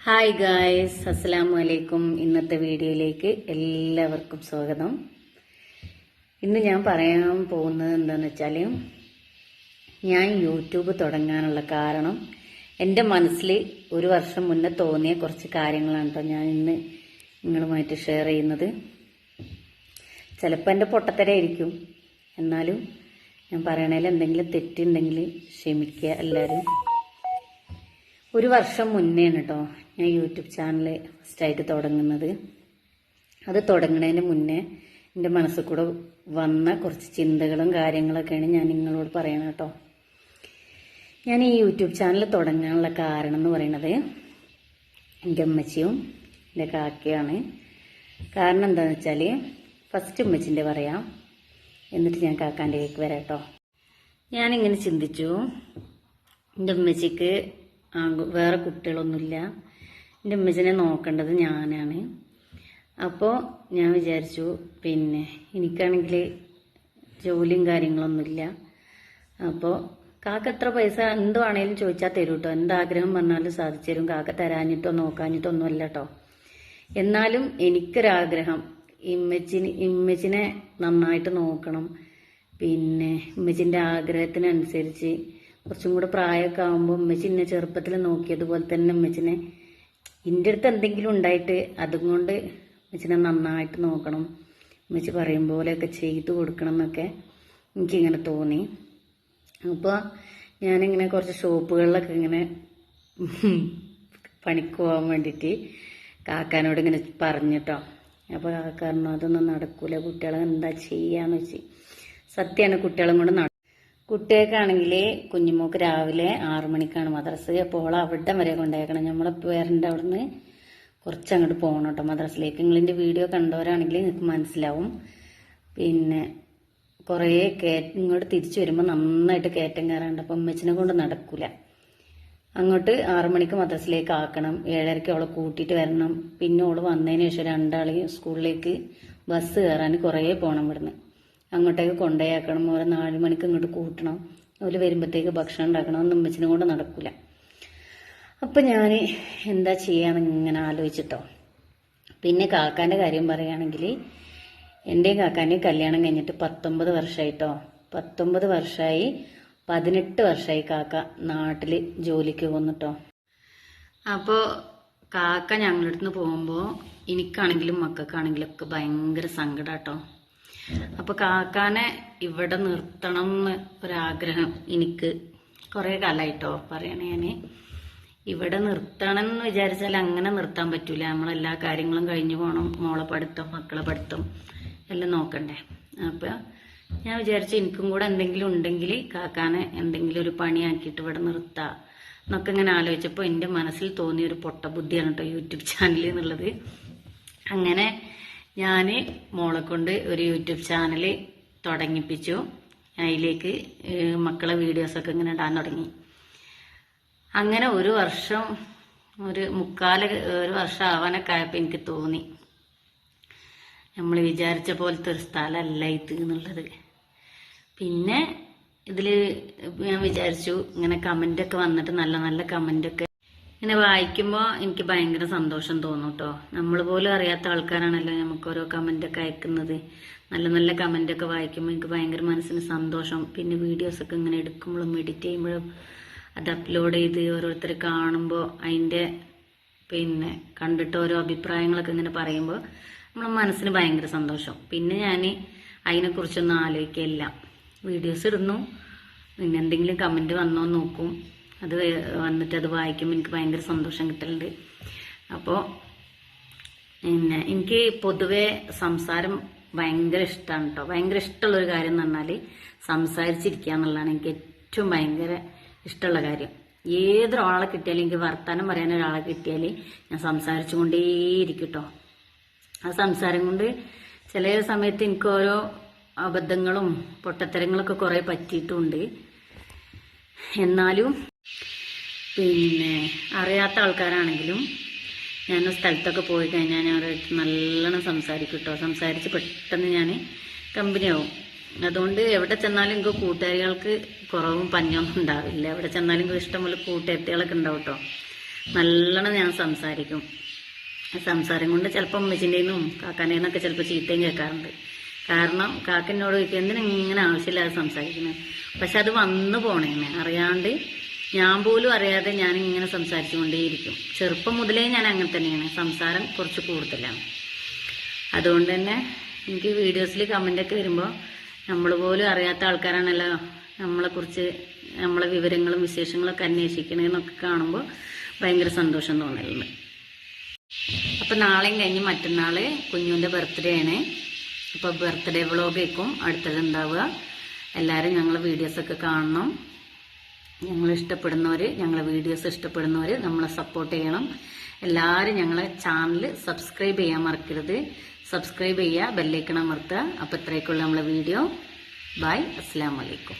Hi guys അസ്സലാമു അലൈക്കും ഇന്നത്തെ വീഡിയോയിലേക്ക് എല്ലാവർക്കും സ്വാഗതം. ഇന്ന് ഞാൻ പറയാൻ പോകുന്നത് എന്താണെന്ന് വെച്ചാൽ ഞാൻ യൂട്യൂബ് തുടങ്ങാനുള്ള കാരണം എന്റെ മനസ്സിൽ ഒരു വർഷം മുന്നേ തോന്നിയ കുറച്ച് കാര്യങ്ങളാണ് കേട്ടോ ഞാൻ ഇന്ന് നിങ്ങളുമായിട്ട് ഷെയർ ചെയ്യുന്നത്. ചിലപ്പോൾ എന്റെ പൊട്ടത്തരായിരിക്കും എന്നാലും ഞാൻ പറയണേൽ എന്തെങ്കിലും തെറ്റുണ്ടെങ്കിൽ ക്ഷമിക്കുക എല്ലാവരും ഒരു വർഷം മുന്നേയാണ് കേട്ടോ ഞാൻ യൂട്യൂബ് ചാനൽ ഫസ്റ്റായിട്ട് തുടങ്ങുന്നത്. അത് തുടങ്ങുന്നതിന് മുന്നേ എന്റെ മനസ്സിൽ കൂടെ വന്ന കുറച്ച് ചിന്തകളും കാര്യങ്ങളൊക്കെയാണ് ഞാൻ നിങ്ങളോട് പറയണത് കേട്ടോ ഞാൻ ഈ യൂട്യൂബ് ചാനൽ തുടങ്ങാനുള്ള കാരണം എന്ന് പറയുന്നത് എന്റെ അമ്മച്ചിയും എന്റെ കാക്കയാണ് കാരണം എന്താണെന്ന് വെച്ചാൽ ഫസ്റ്റ് ഉമ്മച്ചിന്റെ പറയാം. എന്നിട്ട് ഞാൻ കാക്കാന്റെ കേക്ക് വരാം കേട്ടോ ഞാനിങ്ങനെ ചിന്തിച്ചു. എന്റെ ഉമ്മച്ചിക്ക് വേറെ കുട്ടികളൊന്നുമില്ല. എന്റെ ഉമ്മച്ചനെ നോക്കേണ്ടത് ഞാനാണ്. അപ്പോൾ ഞാൻ വിചാരിച്ചു പിന്നെ എനിക്കാണെങ്കിൽ ജോലിയും കാര്യങ്ങളൊന്നുമില്ല. അപ്പോൾ കാക്ക എത്ര പൈസ എന്ത് വേണേലും ചോദിച്ചാൽ തരും കേട്ടോ എന്താഗ്രഹം പറഞ്ഞാലും സാധിച്ചു തരും. കാക്ക തരാഞ്ഞിട്ടോ നോക്കാഞ്ഞിട്ടോ ഒന്നുമല്ല കേട്ടോ എന്നാലും എനിക്കൊരാഗ്രഹം ഇമ്മച്ചിന് ഇമ്മച്ചിനെ നന്നായിട്ട് നോക്കണം. പിന്നെ ഇമ്മച്ചിന്റെ ആഗ്രഹത്തിനനുസരിച്ച് കുറച്ചും കൂടെ പ്രായമൊക്കെ ആകുമ്പോൾ ഉമ്മച്ചി എന്നെ ചെറുപ്പത്തിൽ നോക്കിയതുപോലെ തന്നെ ഉമ്മച്ചിനെ എന്റെ അടുത്ത് എന്തെങ്കിലും ഉണ്ടായിട്ട് അതും കൊണ്ട് ഉമ്മച്ചിനെ നന്നായിട്ട് നോക്കണം. ഉമ്മച്ചി പറയും പോലെയൊക്കെ ചെയ്തു കൊടുക്കണം എന്നൊക്കെ എനിക്കിങ്ങനെ തോന്നി. അപ്പോൾ ഞാനിങ്ങനെ കുറച്ച് ഷോപ്പുകളിലൊക്കെ ഇങ്ങനെ പണിക്ക് പോകാൻ വേണ്ടിയിട്ട് കാക്കാനോട് ഇങ്ങനെ പറഞ്ഞിട്ടോ. അപ്പോൾ കാക്കാരനോ അതൊന്നും നടക്കൂല കുട്ടികളെ എന്താ ചെയ്യാന്ന് വെച്ച്. സത്യമാണ് കുട്ടികളും കൊണ്ട് കുട്ടികൾക്കാണെങ്കിൽ കുഞ്ഞുമോക്ക് രാവിലെ ആറു മണിക്കാണ് മദ്രസ്. അപ്പോൾ അവിടെ വരെ കൊണ്ടേക്കണം. നമ്മളെ പേരന്റെ അവിടുന്ന് കുറച്ചങ്ങോട്ട് പോകണം കേട്ടോ മദ്രസിലേക്ക്. നിങ്ങളിന്റെ വീഡിയോ കണ്ടവരാണെങ്കിൽ നിങ്ങൾക്ക് മനസ്സിലാവും. പിന്നെ കുറേ കേ ഇങ്ങോട്ട് തിരിച്ചു വരുമ്പോൾ നന്നായിട്ട് കയറ്റം കയറാണ്ട് അപ്പം അമ്മച്ചിനെ കൊണ്ട് നടക്കില്ല അങ്ങോട്ട് ആറു മണിക്ക് മദ്രസിലേക്ക് ആക്കണം. ഏഴരയ്ക്ക് അവളെ കൂട്ടിയിട്ട് വരണം. പിന്നെ അവൾ വന്നതിന് ശേഷം രണ്ടാളെയും സ്കൂളിലേക്ക് ബസ് കയറാൻ കുറേ പോകണം ഇവിടുന്ന്. അങ്ങോട്ടേക്ക് കൊണ്ടുപോയാക്കണം. ഓരോ നാല് മണിക്ക് ഇങ്ങോട്ട് കൂട്ടണം. അവർ വരുമ്പോഴത്തേക്ക് ഭക്ഷണം ഉണ്ടാക്കണം. ഒന്നും അമ്മച്ചിനും കൊണ്ട് നടക്കൂല. അപ്പം ഞാൻ എന്താ ചെയ്യാന്ന് ഇങ്ങനെ ആലോചിച്ചിട്ടോ. പിന്നെ കാക്കാന്റെ കാര്യം പറയുകയാണെങ്കിൽ എന്റെയും കാക്കാന്റെയും കല്യാണം കഴിഞ്ഞിട്ട് പത്തൊമ്പത് വർഷമായിട്ടോ പത്തൊമ്പത് വർഷമായി പതിനെട്ട് വർഷമായി കാക്ക നാട്ടിൽ ജോലിക്ക് പോന്നിട്ടോ അപ്പോൾ കാക്ക ഞങ്ങളുടെ അടുത്ത് പോകുമ്പോൾ എനിക്കാണെങ്കിലും മക്കൾക്കാണെങ്കിലും ഒക്കെ ഭയങ്കര സങ്കടാട്ടോ. അപ്പൊ കാക്കാനെ ഇവിടെ നിർത്തണം എന്ന് ഒരാഗ്രഹം എനിക്ക് കുറേ കാലമായിട്ടോ പറയണേ ഞാൻ. ഇവിടെ നിർത്തണം എന്ന് വിചാരിച്ചാൽ അങ്ങനെ നിർത്താൻ പറ്റൂല. നമ്മളെല്ലാ കാര്യങ്ങളും കഴിഞ്ഞു പോകണം മോളെ പഠിത്തം മക്കളെ പഠിത്തം എല്ലാം നോക്കണ്ടേ. അപ്പൊ ഞാൻ വിചാരിച്ചു എനിക്കും കൂടെ എന്തെങ്കിലും ഉണ്ടെങ്കിൽ കാക്കാനെ എന്തെങ്കിലും ഒരു പണിയാക്കിയിട്ട് ഇവിടെ നിർത്താം എന്നൊക്കെ ഇങ്ങനെ ആലോചിച്ചപ്പോൾ എന്റെ മനസ്സിൽ തോന്നിയ ഒരു പൊട്ട ബുദ്ധിയാണ് കേട്ടോ യൂട്യൂബ് ചാനൽ എന്നുള്ളത്. അങ്ങനെ ഞാൻ മോളെ കൊണ്ട് ഒരു യൂട്യൂബ് ചാനൽ തുടങ്ങിപ്പിച്ചു. അതിലേക്ക് മക്കളെ വീഡിയോസൊക്കെ ഇങ്ങനെ ഇടാൻ തുടങ്ങി. അങ്ങനെ ഒരു വർഷം ഒരു മുക്കാൽ ഒരു വർഷം ആവാനൊക്കെ ആയപ്പോൾ എനിക്ക് തോന്നി. നമ്മൾ വിചാരിച്ച പോലത്തെ ഒരു സ്ഥലമല്ല ഇത് എന്നുള്ളത്. പിന്നെ ഇതിൽ ഞാൻ വിചാരിച്ചു ഇങ്ങനെ കമന്റൊക്കെ വന്നിട്ട് നല്ല നല്ല കമന്റൊക്കെ ഇങ്ങനെ വായിക്കുമ്പോൾ എനിക്ക് ഭയങ്കര സന്തോഷം തോന്നും കേട്ടോ നമ്മൾ പോലും അറിയാത്ത ആൾക്കാരാണല്ലോ നമുക്ക് ഓരോ കമന്റൊക്കെ അയക്കുന്നത്. നല്ല നല്ല കമന്റ് ഒക്കെ വായിക്കുമ്പോൾ എനിക്ക് ഭയങ്കര മനസ്സിന് സന്തോഷം. പിന്നെ വീഡിയോസ് ഒക്കെ ഇങ്ങനെ എടുക്കുമ്പോഴും എഡിറ്റ് ചെയ്യുമ്പോഴും അത് അപ്ലോഡ് ചെയ്ത് ഓരോരുത്തർ കാണുമ്പോൾ അതിന്റെ പിന്നെ കണ്ടിട്ട് ഓരോ അഭിപ്രായങ്ങളൊക്കെ ഇങ്ങനെ പറയുമ്പോൾ നമ്മളെ മനസ്സിന് ഭയങ്കര സന്തോഷം. പിന്നെ ഞാൻ അതിനെക്കുറിച്ചൊന്നും ആലോചിക്കില്ല വീഡിയോസ് ഇടുന്നു. പിന്നെ എന്തെങ്കിലും കമന്റ് വന്നോ നോക്കും. അത് വന്നിട്ട് അത് വായിക്കുമ്പോൾ എനിക്ക് ഭയങ്കര സന്തോഷം കിട്ടലുണ്ട്. അപ്പോൾ പിന്നെ എനിക്ക് പൊതുവെ സംസാരം ഭയങ്കര ഇഷ്ടമാണ് കേട്ടോ ഭയങ്കര ഇഷ്ടമുള്ള ഒരു കാര്യം എന്ന് പറഞ്ഞാൽ സംസാരിച്ചിരിക്കുക എന്നുള്ളതാണ് എനിക്ക് ഏറ്റവും ഭയങ്കര ഇഷ്ടമുള്ള കാര്യം. ഏതൊരാളെ കിട്ടിയാലും എനിക്ക് വർത്തമാനം പറയാൻ ഒരാളെ കിട്ടിയാൽ ഞാൻ സംസാരിച്ചു കൊണ്ടേയിരിക്കും കേട്ടോ ആ സംസാരം കൊണ്ട് ചില സമയത്ത് എനിക്ക് ഓരോ അബദ്ധങ്ങളും പൊട്ടത്തരങ്ങളൊക്കെ കുറേ പറ്റിയിട്ടുമുണ്ട് എന്നാലും പിന്നെ അറിയാത്ത ആൾക്കാരാണെങ്കിലും ഞാൻ സ്ഥലത്തൊക്കെ പോയി കഴിഞ്ഞാൽ ഞാൻ അവരുടെ നല്ലോണം സംസാരിക്കും കേട്ടോ സംസാരിച്ച് പെട്ടെന്ന് ഞാൻ കമ്പനിയാവും. അതുകൊണ്ട് എവിടെ ചെന്നാലും എനിക്ക് കൂട്ടുകാരികൾക്ക് കുറവും പഞ്ഞൊന്നും ഉണ്ടാവില്ല. എവിടെ ചെന്നാലും എനിക്ക് ഇഷ്ടംപോലെ കൂട്ടുകാരികളൊക്കെ ഉണ്ടാവും കേട്ടോ നല്ലോണം ഞാൻ സംസാരിക്കും. സംസാരം കൊണ്ട് ചിലപ്പോൾ അമ്മച്ചിന്റെന്നും കാക്കാന്റെ നിന്നൊക്കെ ചിലപ്പോൾ ചീത്തയും കേൾക്കാറുണ്ട്. കാരണം കാക്കനോട് ചോദിക്കും എന്തിനാ ഇങ്ങനെ ആവശ്യമില്ലാതെ സംസാരിക്കുന്നത്? പക്ഷെ അത് വന്നു പോണേനെ. അറിയാണ്ട് ഞാൻ പോലും അറിയാതെ ഞാൻ ഇങ്ങനെ സംസാരിച്ചുകൊണ്ടേയിരിക്കും. ചെറുപ്പം മുതലേ ഞാൻ അങ്ങനെ തന്നെയാണ്. സംസാരം കുറച്ച് കൂടുതലാണ്. അതുകൊണ്ട് തന്നെ എനിക്ക് വീഡിയോസിൽ കമന്റൊക്കെ വരുമ്പോൾ നമ്മൾ പോലും അറിയാത്ത ആൾക്കാരാണല്ലോ നമ്മളെക്കുറിച്ച് നമ്മളെ വിവരങ്ങളും വിശേഷങ്ങളൊക്കെ അന്വേഷിക്കണമെന്നൊക്കെ കാണുമ്പോൾ ഭയങ്കര സന്തോഷം തോന്നലുണ്ട്. അപ്പം നാളെയും കഴിഞ്ഞ് മറ്റന്നാൾ കുഞ്ഞുവിന്റെ ബർത്ത്ഡേ ആണ്. അപ്പോൾ ബർത്ത്ഡേ വ്ളോഗ് വെക്കും അടുത്തത് ഉണ്ടാവുക എല്ലാവരും ഞങ്ങളെ വീഡിയോസൊക്കെ കാണണം. ഞങ്ങൾ ഇഷ്ടപ്പെടുന്നവർ ഞങ്ങളെ വീഡിയോസ് ഇഷ്ടപ്പെടുന്നവർ നമ്മളെ സപ്പോർട്ട് ചെയ്യണം. എല്ലാവരും ഞങ്ങളെ ചാനൽ സബ്സ്ക്രൈബ് ചെയ്യാൻ മറക്കരുത്. സബ്സ്ക്രൈബ് ചെയ്യുക ബെല്ലൈക്കണം മറുത്തുക അപ്പോൾ ഇത്രയൊക്കെയുള്ള നമ്മളെ വീഡിയോ ബൈ അസ്സാം വലൈക്കും